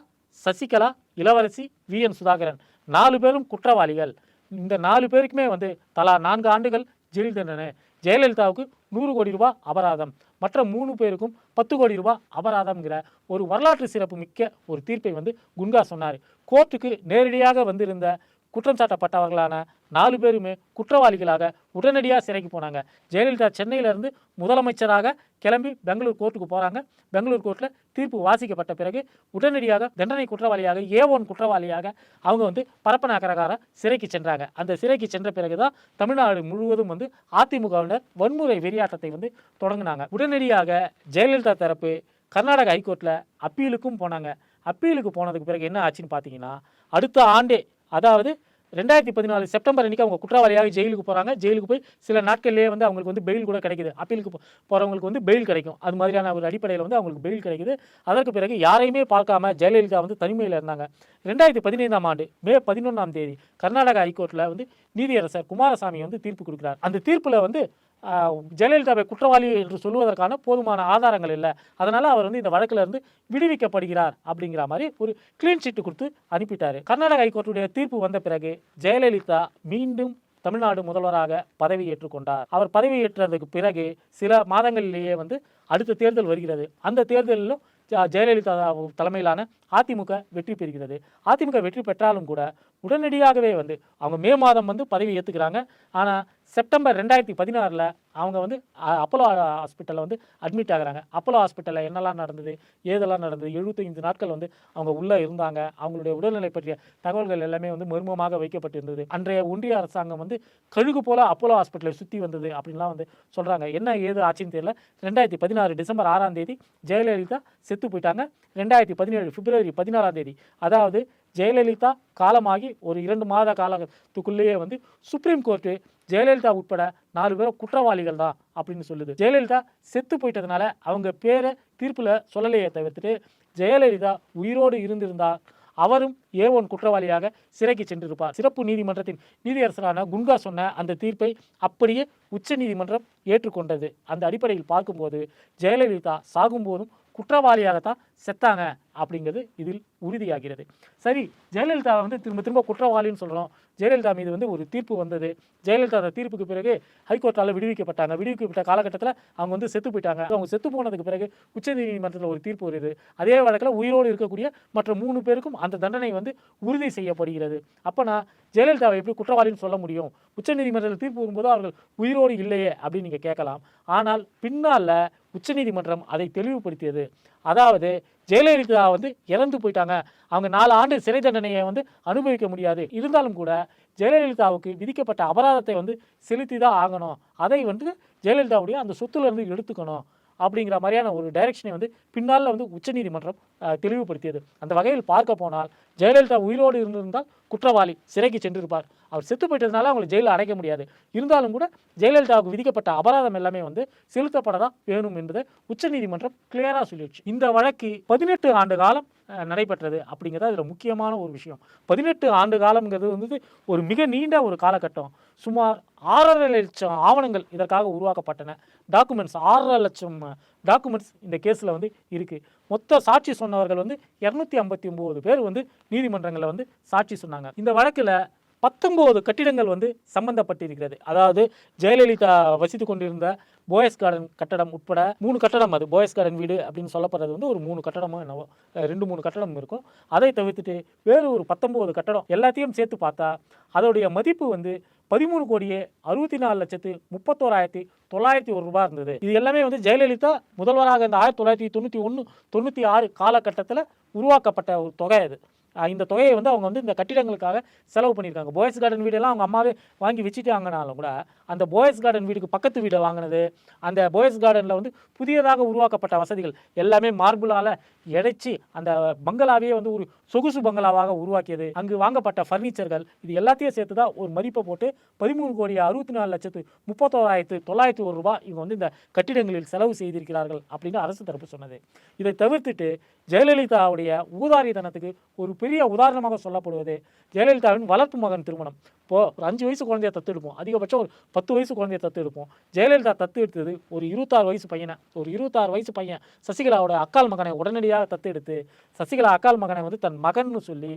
சசிகலா இளவரசி வி என் சுதாகரன். நாலு பேரும் குற்றவாளிகள். இந்த நாலு பேருக்குமே வந்து தலா நான்கு ஆண்டுகள் ஜெயில் தண்டனை. ஜெயலலிதாவுக்கு நூறு கோடி ரூபாய் அபராதம். மற்ற மூணு பேருக்கும் பத்து கோடி ரூபாய் அபராதம்ங்கிற ஒரு வரலாற்று சிறப்பு மிக்க ஒரு தீர்ப்பை வந்து குன்கா சொன்னார். கோர்ட்டுக்கு நேரடியாக வந்திருந்த குற்றம் சாட்டப்பட்டவர்களான நாலு பேருமே குற்றவாளிகளாக உடனடியாக சிறைக்கு போனாங்க. ஜெயலலிதா சென்னையிலிருந்து முதலமைச்சராக கிளம்பி பெங்களூர் கோர்ட்டுக்கு போகிறாங்க பெங்களூர் கோர்ட்டில் தீர்ப்பு வாசிக்கப்பட்ட பிறகு உடனடியாக தண்டனை குற்றவாளியாக ஏ ஒன் குற்றவாளியாக அவங்க வந்து பரப்பனாகரகார சிறைக்கு சென்றாங்க. அந்த சிறைக்கு சென்ற பிறகு தான் தமிழ்நாடு முழுவதும் வந்து அதிமுகவினர் வன்முறை வெறியாட்டத்தை வந்து தொடங்கினாங்க. உடனடியாக ஜெயலலிதா தரப்பு கர்நாடக ஹைகோர்ட்டில் அப்பீலுக்கும் போனாங்க. அப்பீலுக்கு போனதுக்கு பிறகு என்ன ஆச்சுன்னு பார்த்தீங்கன்னா அடுத்த ஆண்டே அதாவது ரெண்டாயிரத்தி பதினாலு செப்டம்பர் அன்னைக்கு அவங்க குற்றவாளியாக ஜெயிலுக்கு போகிறாங்க ஜெயிலுக்கு போய் சில நாட்கள்லேயே வந்து அவங்களுக்கு வந்து பெயில் கூட கிடைக்குது. அப்பீலுக்கு போகிறவங்களுக்கு வந்து பெயில் கிடைக்கும். அது மாதிரியான ஒரு அடிப்படையில் வந்து அவங்களுக்கு பெயில் கிடைக்குது. அதற்கு பிறகு யாரையுமே பார்க்காம ஜெயலலிதா வந்து தனிமையில் இருந்தாங்க. ரெண்டாயிரத்தி பதினைந்தாம் ஆண்டு மே பதினொன்றாம் தேதி கர்நாடக ஹைகோர்ட்டில் வந்து நீதியரசர் குமாரசாமி வந்து தீர்ப்பு கொடுக்குறார். அந்த தீர்ப்பில் வந்து ஜெயலலிதாவை குற்றவாளி என்று சொல்லுவதற்கான போதுமான ஆதாரங்கள் இல்லை. அதனால் அவர் வந்து இந்த வழக்கிலிருந்து விடுவிக்கப்படுகிறார் அப்படிங்கிற மாதிரி ஒரு க்ளீன் சீட்டு கொடுத்து அனுப்பிட்டார். கர்நாடக ஹைகோர்ட்டுடைய தீர்ப்பு வந்த பிறகு ஜெயலலிதா மீண்டும் தமிழ்நாடு முதல்வராக பதவி ஏற்றுக்கொண்டார் அவர் பதவி ஏற்றதுக்கு பிறகு சில மாதங்களிலேயே வந்து அடுத்த தேர்தல் வருகிறது. அந்த தேர்தலிலும் ஜ- ஜெயலலிதா தலைமையிலான அதிமுக வெற்றி பெறுகிறது. அதிமுக வெற்றி பெற்றாலும் கூட உடனடியாகவே வந்து அவங்க மே மாதம் வந்து பதவி ஏற்றுக்கிறாங்க ஆனால் செப்டம்பர் ரெண்டாயிரத்தி பதினாறில் அவங்க வந்து அப்போலோ ஹாஸ்பிட்டலில் வந்து அட்மிட் ஆகுறாங்க. அப்போலோ ஹாஸ்பிட்டலில் என்னெல்லாம் நடந்தது ஏதெல்லாம் நடந்தது எழுபத்தைந்து நாட்கள் வந்து அவங்க உள்ளே இருந்தாங்க. அவங்களுடைய உடல்நிலை பற்றிய தகவல்கள் எல்லாமே வந்து மர்மமாக வைக்கப்பட்டிருந்தது. அன்றைய ஒன்றிய அரசாங்கம் வந்து கழுகு போல அப்போலோ ஹாஸ்பிட்டலை சுற்றி வந்தது அப்படின்லாம் வந்து சொல்கிறாங்க என்ன ஏது ஆச்சுன்னு தெரியல. ரெண்டாயிரத்தி பதினாறு டிசம்பர் ஆறாம் தேதி ஜெயலலிதா செத்து போயிட்டாங்க. ரெண்டாயிரத்தி பதினேழு பிப்ரவரி பதினாறாம் தேதி. அதாவது ஜெயலலிதா காலமாகி ஒரு இரண்டு மாத காலத்துக்குள்ளேயே வந்து சுப்ரீம் கோர்ட்டு ஜெயலலிதா உட்பட நாலு பேரும் குற்றவாளிகள் தான் அப்படின்னு சொல்லுது. ஜெயலலிதா செத்து போயிட்டதுனால அவங்க பேரை தீர்ப்பில் சொல்லலையே தவிர்த்துட்டு ஜெயலலிதா உயிரோடு இருந்திருந்தால் அவரும் ஏ ஒன் குற்றவாளியாக சிறைக்கு சென்றிருப்பார். சிறப்பு நீதிமன்றத்தின் நீதியரசரான குன்கா சொன்ன அந்த தீர்ப்பை அப்படியே உச்ச நீதிமன்றம் ஏற்றுக்கொண்டது. அந்த அடிப்படையில் பார்க்கும்போது ஜெயலலிதா சாகும்போதும் குற்றவாளியாகத்தான் செத்தாங்க அப்படிங்கிறது இதில் உறுதியாகிறது. சரி ஜெயலலிதா வந்து திரும்ப திரும்ப குற்றவாளின்னு சொல்கிறோம் ஜெயலலிதா மீது வந்து ஒரு தீர்ப்பு வந்தது. ஜெயலலிதா அந்த தீர்ப்புக்கு பிறகு ஹைகோர்ட்டால் விடுவிக்கப்பட்டாங்க. விடுவிக்கப்பட்ட காலகட்டத்தில் அவங்க வந்து செத்து போயிட்டாங்க. அவங்க செத்து போனதுக்கு பிறகு உச்சநீதிமன்றத்தில் ஒரு தீர்ப்பு வருது. அதே வழக்கில் உயிரோடு இருக்கக்கூடிய மற்ற மூணு பேருக்கும் அந்த தண்டனை வந்து உறுதி செய்யப்படுகிறது. அப்போ நான் ஜெயலலிதாவை எப்படி குற்றவாளின்னு சொல்ல முடியும்? உச்சநீதிமன்றத்தில் தீர்ப்பு வரும்போது அவர்கள் உயிரோடு இல்லையே அப்படின்னு நீங்கள் கேட்கலாம். ஆனால் பின்னால் உச்சநீதிமன்றம் அதை தெளிவுபடுத்தியது. அதாவது ஜெயலலிதா வந்து இறந்து போயிட்டாங்க. அவங்க நாலு ஆண்டு சிறை தண்டனையை வந்து அனுபவிக்க முடியாது. இருந்தாலும் கூட ஜெயலலிதாவுக்கு விதிக்கப்பட்ட அபராதத்தை வந்து செலுத்தி தான் ஆகணும். அதை வந்து ஜெயலலிதாவுடைய அந்த சொத்துலேருந்து எடுத்துக்கணும். அப்படிங்கிற மாதிரியான ஒரு டைரக்ஷனை வந்து பின்னால் வந்து உச்சநீதிமன்றம் தெளிவுபடுத்தியது. அந்த வகையில் பார்க்க போனால் ஜெயலலிதா உயிரோடு இருந்திருந்தால் குற்றவாளி சிறைக்கு சென்றிருப்பார். அவர் செத்து போயிட்டதுனால அவங்களை ஜெயிலில் அடைக்க முடியாது. இருந்தாலும் கூட ஜெயலலிதாவுக்கு விதிக்கப்பட்ட அபராதம் எல்லாமே வந்து செலுத்தப்படதான் வேணும் என்பதை உச்சநீதிமன்றம் கிளியராக சொல்லிடுச்சு. இந்த வழக்கு பதினெட்டு ஆண்டு காலம் நடைபெற்றது அப்படிங்கிறது அதில் முக்கியமான ஒரு விஷயம். பதினெட்டு ஆண்டு காலம்ங்கிறது வந்து ஒரு மிக நீண்ட ஒரு காலகட்டம். சுமார் ஆறரை லட்சம் ஆவணங்கள் இதற்காக உருவாக்கப்பட்டன. டாக்குமெண்ட்ஸ் ஆறரை லட்சம் டாக்குமெண்ட்ஸ் இந்த கேஸில் வந்து இருக்குது மொத்த சாட்சி சொன்னவர்கள் வந்து இரநூத்தி ஐம்பத்தி ஒம்பது பேர் வந்து நீதிமன்றங்களில் வந்து சாட்சி சொன்னாங்க. இந்த வழக்கில் பத்தொம்போது கட்டிடங்கள் வந்து சம்பந்தப்பட்டிருக்கிறது. அதாவது ஜெயலலிதா வசித்து கொண்டிருந்த போயஸ் கார்டன் கட்டடம் உட்பட மூணு கட்டடம் அது. போயஸ் கார்டன் வீடு அப்படின்னு சொல்லப்படுறது வந்து ஒரு மூணு கட்டடமோ என்னவோ ரெண்டு மூணு கட்டடம் இருக்கும். அதை தவிர்த்துட்டு வேறு ஒரு பத்தொம்போது கட்டடம் எல்லாத்தையும் சேர்த்து பார்த்தா அதோடைய மதிப்பு வந்து பதிமூணு கோடியே அறுபத்தி நாலு லட்சத்து முப்பத்தோராயிரத்தி தொள்ளாயிரத்தி ஒரு ரூபாய் இருந்தது. இது எல்லாமே வந்து ஜெயலலிதா முதல்வராக இந்த ஆயிரத்தி தொள்ளாயிரத்தி தொண்ணூற்றி ஒன்று தொண்ணூற்றி ஆறு காலகட்டத்தில் உருவாக்கப்பட்ட ஒரு தொகை அது. இந்த தொகையை வந்து அவங்க வந்து இந்த கட்டிடங்களுக்காக செலவு பண்ணியிருக்காங்க. போயஸ் கார்டன் வீடெல்லாம் அவங்க அம்மாவே வாங்கி வச்சுட்டாங்கனாலும் கூட அந்த போயஸ் கார்டன் வீடுக்கு பக்கத்து வீடை வாங்கினது அந்த போயஸ் கார்டனில் வந்து புதியதாக உருவாக்கப்பட்ட வசதிகள் எல்லாமே மார்பிளால் இடைச்சி அந்த பங்களாவையே வந்து ஒரு சொகுசு பங்களாவாக உருவாக்கியது. அங்கு வாங்கப்பட்ட ஃபர்னிச்சர்கள் இது எல்லாத்தையும் சேர்த்து தான் ஒரு மதிப்பை போட்டு பதிமூணு கோடி அறுபத்தி நாலு லட்சத்து முப்பத்தோராயிரத்து தொள்ளாயிரத்தி ஒரு ரூபாய் இவங்க வந்து இந்த கட்டிடங்களில் செலவு செய்திருக்கிறார்கள் அப்படின்னு அரசு தரப்பு சொன்னது. இதை தவிர்த்துட்டு ஜெயலலிதாவுடைய ஊதாரித்தனத்துக்கு ஒரு பெரிய உதாரணமாக சொல்லப்படுவது ஜெயலலிதாவின் வளர்ப்பு மகன் திருமணம். இப்போது ஒரு அஞ்சு வயசு குழந்தைய தத்து எடுப்போம் அதிகபட்சம் ஒரு பத்து வயசு குழந்தைய தத்து எடுப்போம் ஜெயலலிதா தத்து எடுத்தது ஒரு இருபத்தாறு வயசு பையனை. ஒரு இருபத்தாறு வயசு பையன் சசிகலாவோட அக்கால் மகனை உடனடியாக தத்து எடுத்து சசிகலா அக்கால் மகனை வந்து தன் மகன்னு சொல்லி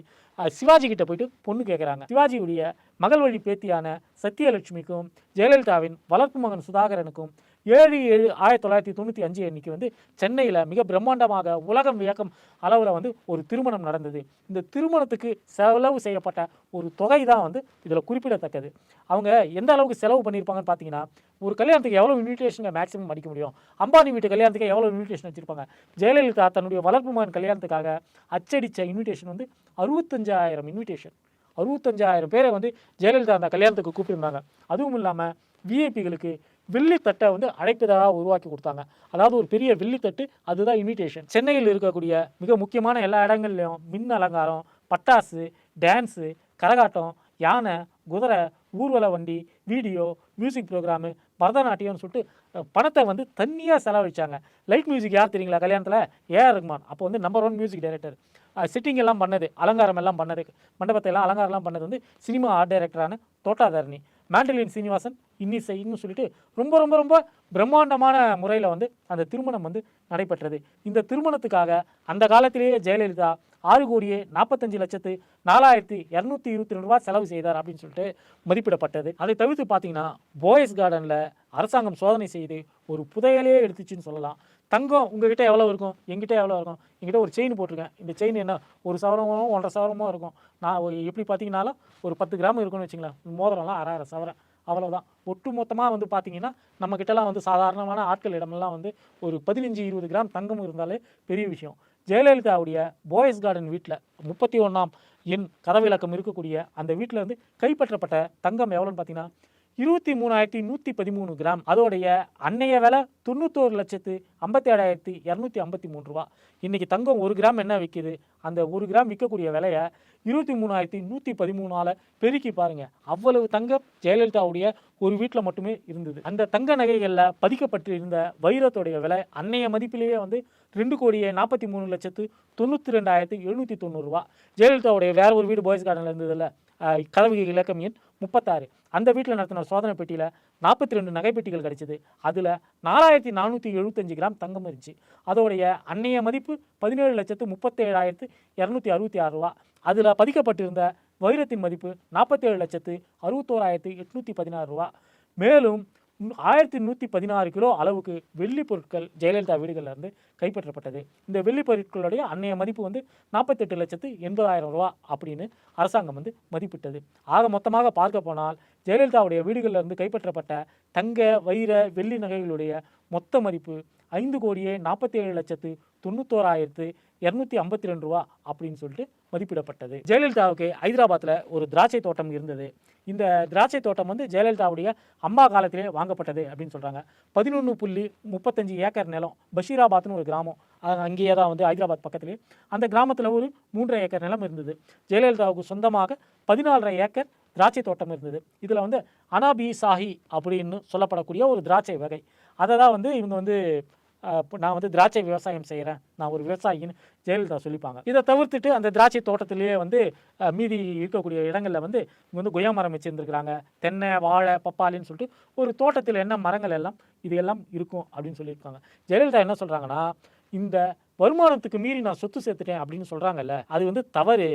சிவாஜி கிட்ட போயிட்டு பொண்ணு கேட்குறாங்க சிவாஜியுடைய மகள் வழி பேத்தியான சத்யலட்சுமிக்கும் ஜெயலலிதாவின் வளர்ப்பு மகன் சுதாகரனுக்கும் ஏழு ஏழு ஆயிரத்தி தொள்ளாயிரத்தி தொண்ணூற்றி அஞ்சு அன்னைக்கு வந்து சென்னையில் மிக பிரம்மாண்டமாக உலகம் வியக்கம் அளவில் வந்து ஒரு திருமணம் நடந்தது. இந்த திருமணத்துக்கு செலவு செய்யப்பட்ட ஒரு தொகை தான் வந்து இதில் குறிப்பிடத்தக்கது. அவங்க எந்த அளவுக்கு செலவு பண்ணியிருப்பாங்கன்னு பார்த்தீங்கன்னா ஒரு கல்யாணத்துக்கு எவ்வளோ இன்விடேஷன் மேக்ஸிமம் அடிக்க முடியும்? அம்பானி வீட்டு கல்யாணத்துக்கு எவ்வளோ இன்விடேஷன் வச்சுருப்பாங்க? ஜெயலலிதா தன்னுடைய வளர்ப்பு மகன் கல்யாணத்துக்காக அச்சடித்த இன்விடேஷன் வந்து அறுபத்தஞ்சாயிரம் இன்விடேஷன் அறுபத்தஞ்சாயிரம் பேரை வந்து ஜெயலலிதா அந்த கல்யாணத்துக்கு கூப்பிட்டுருந்தாங்க. அதுவும் இல்லாமல் விஐபிகளுக்கு வில்லித்தட்டை வந்து அழைப்பதாக உருவாக்கி கொடுத்தாங்க. அதாவது ஒரு பெரிய வில்லித்தட்டு அதுதான் இன்விடேஷன் சென்னையில் இருக்கக்கூடிய மிக முக்கியமான எல்லா இடங்கள்லையும் மின் அலங்காரம் பட்டாசு டான்ஸு கரகாட்டம் யானை குதிரை ஊர்வல வண்டி வீடியோ மியூசிக் ப்ரோக்ராமு பரதநாட்டியம்னு சொல்லிட்டு பணத்தை வந்து தண்ணியாக செலவழிச்சாங்க. லைட் மியூசிக் யார் தெரியுங்களா கல்யாணத்தில்? ஏஆர் ரஹ்மான் அப்போ வந்து number one music director sitting எல்லாம் பண்ணது அலங்காரம் எல்லாம் பண்ணது மண்டபத்தை எல்லாம் அலங்காரம்லாம் பண்ணது வந்து சினிமா ஆர்ட் டைரக்டரான தோட்டாதரணி. மேண்டலின் சீனிவாசன் இன்னிசைன்னு சொல்லிட்டு ரொம்ப ரொம்ப ரொம்ப பிரம்மாண்டமான முறையில் வந்து அந்த திருமணம் வந்து நடைபெற்றது. இந்த திருமணத்துக்காக அந்த காலத்திலேயே ஜெயலலிதா ஆறு கோடியே நாற்பத்தஞ்சு லட்சத்து நாலாயிரத்தி இரநூத்தி இருபத்தி ரெண்டு ரூபா செலவு செய்தார் அப்படின்னு சொல்லிட்டு மதிப்பிடப்பட்டது. அதை தவிர்த்து பார்த்தீங்கன்னா போயஸ் கார்டனில் அரசாங்கம் சோதனை செய்து ஒரு புதையலே எடுத்துச்சுன்னு சொல்லலாம். தங்கம் உங்ககிட்ட எவ்வளோ இருக்கும்? எங்கிட்ட எவ்வளோ இருக்கும்? எங்கிட்ட ஒரு செயின் போட்டிருக்கேன். இந்த செயின் என்ன? ஒரு சவரமோ ஒன்றரை சவரமோ இருக்கும். நான் ஒரு எப்படி பார்த்தீங்கன்னாலும் ஒரு பத்து கிராம் இருக்குன்னு வச்சுங்களேன். மோதிரம்லாம் அரை சவரன். அவ்வளோதான் ஒட்டு மொத்தமாக வந்து பார்த்தீங்கன்னா நம்மக்கிட்டலாம் வந்து சாதாரணமான ஆட்கள் இடமெல்லாம் வந்து ஒரு பதினஞ்சு இருபது கிராம் தங்கம் இருந்தாலே பெரிய விஷயம். ஜெயலலிதாவுடைய போயஸ் கார்டன் வீட்டில் முப்பத்தி ஒன்றாம் எண் கதவிலக்கம் இருக்கக்கூடிய அந்த வீட்டில் இருந்து கைப்பற்றப்பட்ட தங்கம் எவ்வளோன்னு பார்த்தீங்கன்னா இருபத்தி மூணாயிரத்தி நூற்றி பதிமூணு கிராம். அதோடைய அன்னைய விலை தொண்ணூத்தோரு லட்சத்து ஐம்பத்தி ஏழாயிரத்தி இரநூத்தி ஐம்பத்தி மூணு ரூபா. இன்றைக்கி தங்கம் ஒரு கிராம் என்ன விற்கிது அந்த ஒரு கிராம் விற்கக்கூடிய விலையை இருபத்தி மூணாயிரத்தி நூற்றி பதிமூணால் பெருக்கி பாருங்கள் அவ்வளவு தங்கம் ஜெயலலிதாவுடைய ஒரு வீட்டில் மட்டுமே இருந்தது. அந்த தங்க நகைகளில் பதிக்கப்பட்டு இருந்த வைரத்துடைய விலை அன்னைய மதிப்பிலேயே வந்து ரெண்டு கோடியே நாற்பத்தி மூணு லட்சத்து தொண்ணூற்றி ரெண்டாயிரத்தி எழுநூற்றி தொண்ணூறுரூவா ஜெயலலிதாவுடைய வேற ஒரு வீடு பாய்ஸ் கார்டனில் இருந்ததில்ல ஆஹ் கதவு இலக்கம் எண் முப்பத்தாறு. அந்த வீட்டில் நடத்தின சோதனை பெட்டியில் நாற்பத்தி ரெண்டு நகைப்பெட்டிகள் கிடச்சிது. அதில் நாலாயிரத்தி நானூற்றி எழுபத்தஞ்சு கிராம் தங்கம் இருந்துச்சு. அதோடைய அன்னைய மதிப்பு பதினேழு லட்சத்து முப்பத்தேழாயிரத்து இரநூத்தி அறுபத்தி ஆறு ரூபா. அதில் பதிக்கப்பட்டிருந்த வைரத்தின் மதிப்பு நாற்பத்தேழு லட்சத்து அறுபத்தோராயிரத்து எட்நூற்றி பதினாறு ரூபா. மேலும் ஆயிரத்தி நூற்றி பதினாறு கிலோ அளவுக்கு வெள்ளி பொருட்கள் ஜெயலலிதா வீடுகளில் இருந்து கைப்பற்றப்பட்டது. இந்த வெள்ளி பொருட்களுடைய அன்னைய மதிப்பு வந்து நாற்பத்தெட்டு லட்சத்து எண்பதாயிரம் ரூபா அப்படின்னு அரசாங்கம் வந்து மதிப்பிட்டது. ஆக மொத்தமாக பார்க்க போனால் ஜெயலலிதாவுடைய வீடுகளில் இருந்து கைப்பற்றப்பட்ட தங்க வைர வெள்ளி நகைகளுடைய மொத்த மதிப்பு ஐந்து கோடியே நாற்பத்தி ஏழு லட்சத்து தொண்ணூத்தோராயிரத்து இரநூத்தி ஐம்பத்தி ரெண்டு ரூபா அப்படின்னு சொல்லிட்டு மதிப்பிடப்பட்டது. ஜெயலலிதாவுக்கு ஹைதராபாத்தில் ஒரு திராட்சை தோட்டம் இருந்தது. இந்த திராட்சை தோட்டம் வந்து ஜெயலலிதாவுடைய அம்மா காலத்திலே வாங்கப்பட்டது அப்படின்னு சொல்கிறாங்க பதினொன்று புள்ளி முப்பத்தஞ்சு ஏக்கர் நிலம் பஷீராபாத்னு ஒரு கிராமம். அங்கேயே தான் வந்து ஹைதராபாத் பக்கத்துலேயே அந்த கிராமத்தில் ஒரு மூன்றரை ஏக்கர் நிலம் இருந்தது. ஜெயலலிதாவுக்கு சொந்தமாக பதினாலரை ஏக்கர் திராட்சை தோட்டம் இருந்தது. இதில் வந்து அனாபி சாஹி அப்படின்னு சொல்லப்படக்கூடிய ஒரு திராட்சை வகை. அதை தான் வந்து இவங்க வந்து நான் வந்து திராட்சை விவசாயம் செய்கிறேன் நான் ஒரு விவசாயின்னு ஜெயலலிதா சொல்லிப்பாங்க. இதை தவிர்த்துட்டு அந்த திராட்சை தோட்டத்திலேயே வந்து மீதி இருக்கக்கூடிய இடங்களில் வந்து இங்கே வந்து கொய்யா மரம் வச்சுருந்துருக்குறாங்க. தென்னை வாழை பப்பாளின்னு சொல்லிட்டு ஒரு தோட்டத்தில் என்ன மரங்கள் எல்லாம் இது எல்லாம் இருக்கும் அப்படின்னு சொல்லியிருக்காங்க. ஜெயலலிதா என்ன சொல்கிறாங்கன்னா இந்த வருமானத்துக்கு மீறி நான் சொத்து சேர்த்துட்டேன் அப்படின்னு சொல்கிறாங்கல்ல அது வந்து தவறு.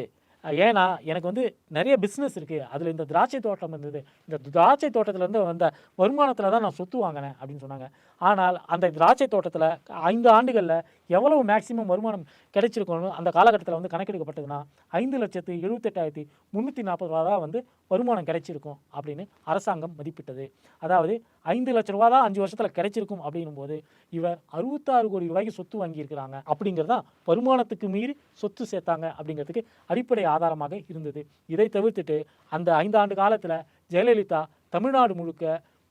ஏன்னா எனக்கு வந்து நிறைய பிஸ்னஸ் இருக்குது அதில் இந்த திராட்சை தோட்டம் இருந்தது. இந்த திராட்சை தோட்டத்துலேருந்து வந்த வருமானத்தில் தான் நான் சொத்து வாங்கினேன் அப்படின்னு சொன்னாங்க. ஆனால் அந்த திராட்சை தோட்டத்தில் ஐந்து ஆண்டுகளில் எவ்வளவு மேக்சிமம் வருமானம் கிடைச்சிருக்கணும் அந்த காலகட்டத்தில் வந்து கணக்கெடுக்கப்பட்டதுன்னா ஐந்து லட்சத்து எழுபத்தெட்டாயிரத்தி முந்நூற்றி நாற்பது ரூபா தான் வந்து வருமானம் கிடைச்சிருக்கும் அப்படின்னு அரசாங்கம் மதிப்பிட்டது. அதாவது ஐந்து லட்ச ரூபா தான் அஞ்சு வருஷத்தில் கிடைச்சிருக்கும் அப்படின்னும் போது இவர் அறுபத்தாறு கோடி ரூபாய்க்கு சொத்து வாங்கியிருக்கிறாங்க அப்படிங்கிறது தான் வருமானத்துக்கு மீறி சொத்து சேர்த்தாங்க அப்படிங்கிறதுக்கு அடிப்படை ஆதாரமாக இருந்தது. இதை தவிர்த்துட்டு அந்த ஐந்தாண்டு காலத்தில் ஜெயலலிதா தமிழ்நாடு முழுக்க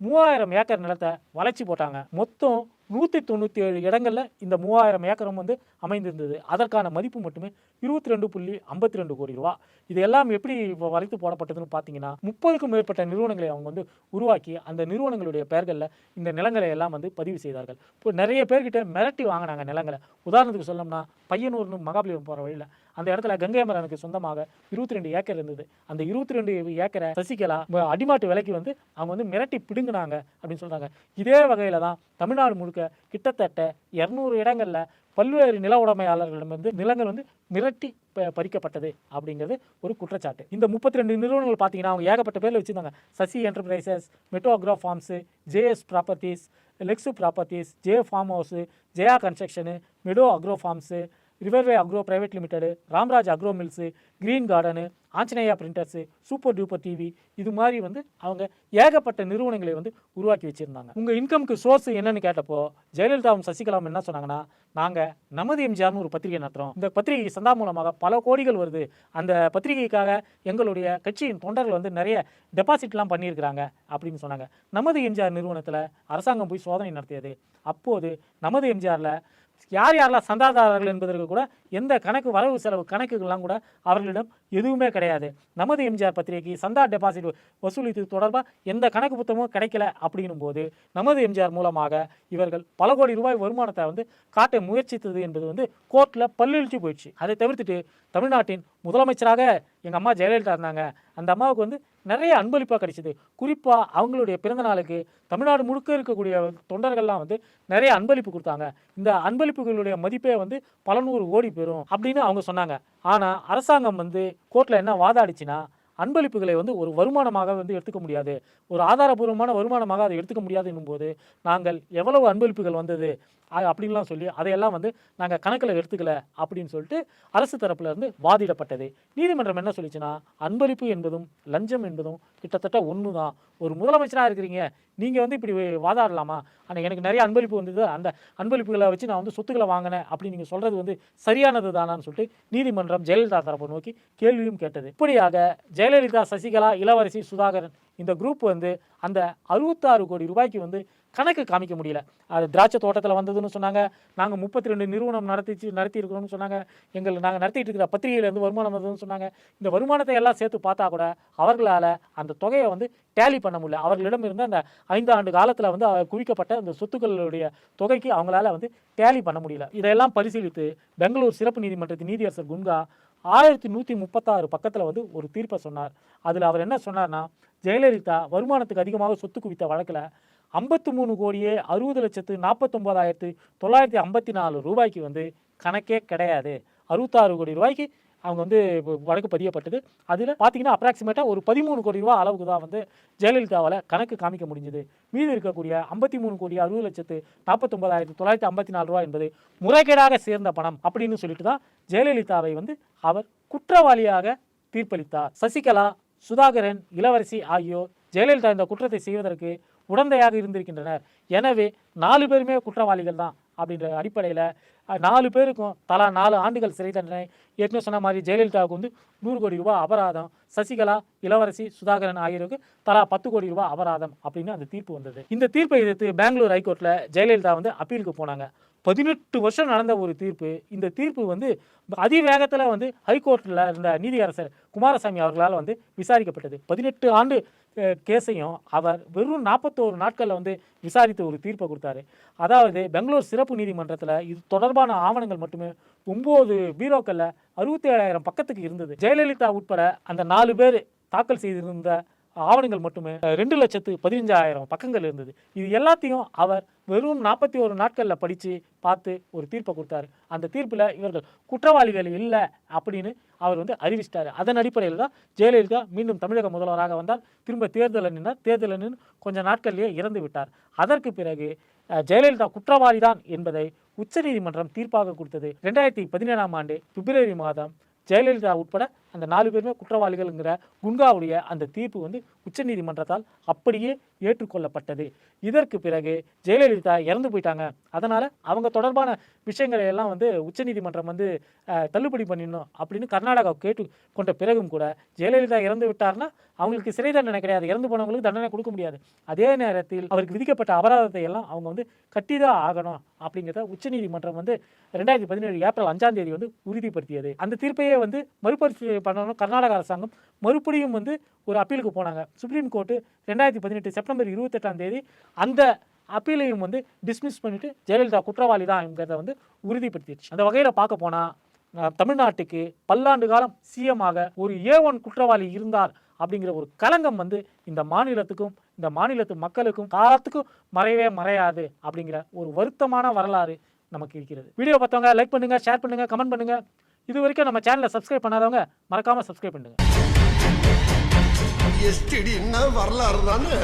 மூவாயிரம் ஏக்கர் நிலத்தை வளைச்சி போட்டாங்க. மொத்தம் நூற்றி தொண்ணூற்றி ஏழு இடங்களில் இந்த மூவாயிரம் ஏக்கரும் வந்து அமைந்திருந்தது. அதற்கான மதிப்பு மட்டுமே இருபத்தி ரெண்டு புள்ளி ஐம்பத்தி ரெண்டு கோடி ரூபா. இது எல்லாம் எப்படி இப்போ வளைத்து போடப்பட்டதுன்னு பார்த்தீங்கன்னா முப்பதுக்கும் மேற்பட்ட நிறுவனங்களை அவங்க வந்து உருவாக்கி அந்த நிறுவனங்களுடைய பெயர்களில் இந்த நிலங்களை எல்லாம் வந்து பதிவு செய்தார்கள். இப்போ நிறைய பேர்கிட்ட மிரட்டி வாங்கினாங்க நிலங்களை. உதாரணத்துக்கு சொல்லணும்னா பையனூர்னு மகாபலிபுரம் போகிற வழியில் அந்த இடத்துல கங்கை மரனுக்கு சொந்தமாக இருபத்தி ரெண்டு ஏக்கர் இருந்தது. அந்த இருபத்தி ரெண்டு ஏக்கரை சசிகலா அடிமாட்டு விலைக்கு வந்து அவங்க வந்து மிரட்டி பிடுங்கினாங்க அப்படின்னு சொல்றாங்க. இதே வகையில தான் தமிழ்நாடு முழுக்க கிட்டத்தட்ட இரநூறு இடங்களில் பல்வேறு நில உடைமையாளர்களிடமிருந்து நிலங்கள் வந்து மிரட்டி ப- பறிக்கப்பட்டது அப்படிங்கிறது ஒரு குற்றச்சாட்டு. இந்த முப்பத்தி ரெண்டு நிறுவனங்கள் பார்த்தீங்கன்னா அவங்க ஏகப்பட்ட பேரில் வச்சிருந்தாங்க. Sasi enterprises மெட்டோக்ரா agro farms JS properties Lex properties J farm house Jaya construction meadow agro farms riverway agro private limited Ramraj agro mills green garden Anjaneya printers super duper TV இது மாதிரி வந்து அவங்க ஏகப்பட்ட நிறுவனங்களை வந்து உருவாக்கி வச்சுருந்தாங்க. உங்கள் இன்கம்க்கு சோர்ஸ் என்னன்னு கேட்டப்போ ஜெயலலிதாவும் சசிகலாவும் என்ன சொன்னாங்கன்னா நாங்கள் நமது எம்ஜிஆர்னு ஒரு பத்திரிகை நடத்துகிறோம் இந்த பத்திரிகை சந்தா மூலமாக பல கோடிகள் வருது. அந்த பத்திரிகைக்காக எங்களுடைய கட்சியின் தொண்டர்கள் வந்து நிறைய டெபாசிட்லாம் பண்ணியிருக்கிறாங்க அப்படின்னு சொன்னாங்க. நமது எம்ஜிஆர் நிறுவனத்தில் அரசாங்கம் போய் சோதனை நடத்தியது. அப்போது நமது எம்ஜிஆரில் யார் யாரெல்லாம் சந்தாதாரர்கள் என்பதற்கு கூட எந்த கணக்கு வரவு செலவு கணக்குகள்லாம் கூட அவர்களிடம் எதுவுமே கிடையாது. நமது எம்ஜிஆர் பத்திரிகைக்கு சந்தா டெபாசிட் வசூலித்து தொடர்பாக எந்த கணக்கு புத்தகமும் கிடைக்கல அப்படின்னும் போது நமது எம்ஜிஆர் மூலமாக இவர்கள் பல கோடி ரூபாய் வருமானத்தை வந்து காட்ட முயற்சித்தது என்பது வந்து கோர்ட்டில் பல்லிழிச்சு போயிடுச்சு. அதை தவிர்த்துட்டு தமிழ்நாட்டின் முதலமைச்சராக எங்கள் அம்மா ஜெயலலிதா இருந்தாங்க. அந்த அம்மாவுக்கு வந்து நிறைய அன்பளிப்பாக கிடைச்சிது. குறிப்பாக அவங்களுடைய பிறந்த நாளுக்கு தமிழ்நாடு முழுக்க இருக்கக்கூடிய தொண்டர்கள்லாம் வந்து நிறைய அன்பளிப்பு கொடுத்தாங்க. இந்த அன்பளிப்புகளுடைய மதிப்பே வந்து பல நூறு ஓடி பெறும் அப்படின்னு அவங்க சொன்னாங்க. ஆனால் அரசாங்கம் வந்து கோர்ட்டில் என்ன வாதாடிச்சுன்னா அன்பளிப்புகளை வந்து ஒரு வருமானமாக வந்து எடுத்துக்க முடியாது. ஒரு ஆதாரபூர்வமான வருமானமாக அதை எடுத்துக்க முடியாது போது நாங்கள் எவ்வளவு அன்பளிப்புகள் வந்தது? அப்படின்லாம் சொல்லி அதையெல்லாம் வந்து நாங்கள் கணக்கில் எடுத்துக்கல அப்படின்னு சொல்லிட்டு அரசு தரப்புலருந்து வாதிடப்பட்டது. நீதிமன்றம் என்ன சொல்லிச்சுன்னா அன்பளிப்பு என்பதும் லஞ்சம் என்பதும் கிட்டத்தட்ட ஒன்று தான் ஒரு முதலமைச்சராக இருக்கிறீங்க. நீங்கள் வந்து இப்படி வாதாடலாமா? ஆனால் எனக்கு நிறைய அன்பளிப்பு வந்தது. அந்த அன்பளிப்புகளை வச்சு நான் வந்து சொத்துக்களை வாங்கினேன் அப்படின்னு நீங்கள் சொல்கிறது வந்து சரியானது தானான்னு சொல்லிட்டு நீதிமன்றம் ஜெயலலிதா தரப்பை நோக்கி கேள்வியும் கேட்டது. இப்படியாக ஜெயலலிதா சசிகலா இளவரசி சுதாகரன் இந்த குரூப் வந்து அந்த அறுபத்தாறு கோடி ரூபாய்க்கு வந்து கணக்கு காமிக்க முடியல. அது திராட்சை தோட்டத்தில் வந்ததுன்னு சொன்னாங்க. நாங்கள் முப்பத்தி ரெண்டு நிறுவனம் நடத்திச்சு நடத்தி இருக்கிறோம்னு சொன்னாங்க. எங்கள் நாங்கள் நடத்திட்டு இருக்கிற பத்திரிகையிலேருந்து வருமானம் வந்ததுன்னு சொன்னாங்க. இந்த வருமானத்தை எல்லாம் சேர்த்து பார்த்தா கூட அவர்களால் அந்த தொகையை வந்து டேலி பண்ண முடியல. அவர்களிடம் இருந்த அந்த ஐந்து ஆண்டு காலத்தில் வந்து குவிக்கப்பட்ட அந்த சொத்துக்களுடைய தொகைக்கு அவங்களால வந்து டேலி பண்ண முடியல. இதையெல்லாம் பரிசீலித்து பெங்களூர் சிறப்பு நீதிமன்றத்தின் நீதியரசர் குன்கா ஆயிரத்தி நூற்றி முப்பத்தாறு பக்கத்தில் வந்து ஒரு தீர்ப்பை சொன்னார். அதில் அவர் என்ன சொன்னார்னா ஜெயலலிதா வருமானத்துக்கு அதிகமாக சொத்து குவித்த வழக்கில் ஐம்பத்து மூணு கோடியே அறுபது லட்சத்து நாற்பத்தொம்போதாயிரத்து தொள்ளாயிரத்தி ஐம்பத்தி நாலு ரூபாய்க்கு வந்து கணக்கே கிடையாது. அறுபத்தாறு கோடி ரூபாய்க்கு அவங்க வந்து வழக்கு பதியப்பட்டது. அதில் பார்த்தீங்கன்னா அப்ராக்சிமேட்டாக ஒரு பதிமூணு கோடி ரூபா அளவுக்கு தான் வந்து ஜெயலலிதாவால் கணக்கு காமிக்க முடிஞ்சது. மீது இருக்கக்கூடிய ஐம்பத்தி மூணு கோடி அறுபது லட்சத்து நாற்பத்தொம்பதாயிரத்தி தொள்ளாயிரத்தி ஐம்பத்தி நாலு ரூபா என்பது முறைகேடாக சேர்ந்த பணம் அப்படின்னு சொல்லிட்டு தான் ஜெயலலிதாவை வந்து அவர் குற்றவாளியாக தீர்ப்பளித்தார். சசிகலா சுதாகரன் இளவரசி ஆகியோர் ஜெயலலிதா இந்த குற்றத்தை செய்வதற்கு உடந்தையாக இருந்திருக்கின்றனர். எனவே நாலு பேருமே குற்றவாளிகள் தான் அப்படின்ற அடிப்படையில் நாலு பேருக்கும் தலா நாலு ஆண்டுகள் சிறை தண்டனை. ஏற்கனவே சொன்ன மாதிரி ஜெயலலிதாவுக்கு வந்து நூறு கோடி ரூபாய் அபராதம் சசிகலா இளவரசி சுதாகரன் ஆகியோருக்கு தலா பத்து கோடி ரூபாய் அபராதம் அப்படின்னு அந்த தீர்ப்பு வந்தது. இந்த தீர்ப்பை எதிர்த்து பெங்களூர் ஹைகோர்ட்டில் ஜெயலலிதா வந்து அப்பீலுக்கு போனாங்க. பதினெட்டு வருஷம் நடந்த ஒரு தீர்ப்பு. இந்த தீர்ப்பு வந்து அதிவேகத்தில் வந்து ஹைகோர்ட்டில் இருந்த நீதியரசர் குமாரசாமி அவர்களால் வந்து விசாரிக்கப்பட்டது. பதினெட்டு ஆண்டு கேஸையும் அவர் வெறும் நாற்பத்தோரு நாட்களில் வந்து விசாரித்து ஒரு தீர்ப்பை கொடுத்தாரு. அதாவது பெங்களூர் சிறப்பு நீதிமன்றத்தில் இது தொடர்பான ஆவணங்கள் மட்டுமே ஒம்பது பீரோக்களில் அறுபத்தி ஏழாயிரம் பக்கத்துக்கு இருந்தது. ஜெயலலிதா உட்பட அந்த நாலு பேர் தாக்கல் செய்திருந்த ஆவணங்கள் மட்டுமே. ரெண்டு லட்சத்து பதினஞ்சாயிரம் பக்கங்கள் இருந்தது. இது எல்லாத்தையும் அவர் வெறும் நாற்பத்தி ஒரு நாட்களில் படித்து பார்த்து ஒரு தீர்ப்பை கொடுத்தாரு. அந்த தீர்ப்பில் இவர்கள் குற்றவாளிகள் இல்லை அப்படின்னு அவர் வந்து அறிவிச்சிட்டாரு. அதன் அடிப்படையில் தான் ஜெயலலிதா மீண்டும் தமிழக முதல்வராக வந்தார் திரும்ப தேர்தலில் நின்றார் தேர்தலில் நின்று கொஞ்ச நாட்களிலேயே இறந்து விட்டார். அதற்கு பிறகு ஜெயலலிதா குற்றவாளி தான் என்பதை உச்சநீதிமன்றம் தீர்ப்பாக கொடுத்தது. ரெண்டாயிரத்தி பதினேழாம் ஆண்டு பிப்ரவரி மாதம் ஜெயலலிதா உட்பட அந்த நாலு பேருமே குற்றவாளிகள்ங்கிற குன்காவுடைய அந்த தீர்ப்பு வந்து உச்சநீதிமன்றத்தால் அப்படியே ஏற்றுக்கொள்ளப்பட்டது. இதற்கு பிறகு ஜெயலலிதா இறந்து போயிட்டாங்க. அதனால் அவங்க தொடர்பான விஷயங்களை எல்லாம் வந்து உச்சநீதிமன்றம் வந்து தள்ளுபடி பண்ணிடணும் அப்படின்னு கர்நாடகா கேட்டு கொண்ட பிறகும் கூட ஜெயலலிதா இறந்து விட்டார்னா அவங்களுக்கு சிறை தண்டனை கிடையாது. இறந்து போனவங்களுக்கு தண்டனை கொடுக்க முடியாது. அதே நேரத்தில் அவருக்கு விதிக்கப்பட்ட அபராதத்தை எல்லாம் அவங்க வந்து கட்டிதான் ஆகணும் அப்படிங்கிறத உச்சநீதிமன்றம் வந்து ரெண்டாயிரத்தி பதினேழு ஏப்ரல் அஞ்சாம் தேதி வந்து உறுதிப்படுத்தியது. அந்த தீர்ப்பையே வந்து மறுபரிசீலனை பண்ணணும் கர்நாடக அரசாங்கம் மறுபடியும் வந்து ஒரு அப்பீலுக்கு போனாங்க. சுப்ரீம் கோர்ட்டு ரெண்டாயிரத்தி பதினெட்டு செப்டம்பர் இருபத்தெட்டாம் தேதி அந்த அப்பீலையும் வந்து டிஸ்மிஸ் பண்ணிவிட்டு ஜெயலலிதா குற்றவாளி தான்ங்கிறத வந்து உறுதிப்படுத்திடுச்சு. அந்த வகையில் பார்க்க போனால் தமிழ்நாட்டுக்கு பல்லாண்டு காலம் சிஎமாக ஒரு ஏ ஒன் குற்றவாளி இருந்தார் அப்படிங்கிற ஒரு களங்கம் வந்து இந்த மாநிலத்துக்கும் இந்த மாநிலத்து மக்களுக்கும் காலத்துக்கும் மறையவே மறையாது அப்படிங்கிற ஒரு வருத்தமான வரலாறு நமக்கு இருக்கிறது. வீடியோ பார்த்தவங்க லைக் பண்ணுங்கள் ஷேர் பண்ணுங்க கமெண்ட் பண்ணுங்கள் இது வரைக்கும் நம்ம சேனலை சப்ஸ்கிரைப் பண்ணாதவங்க மறக்காமல் சப்ஸ்கிரைப் பண்ணுங்க எஸ்டிடி வரலாறு தானே?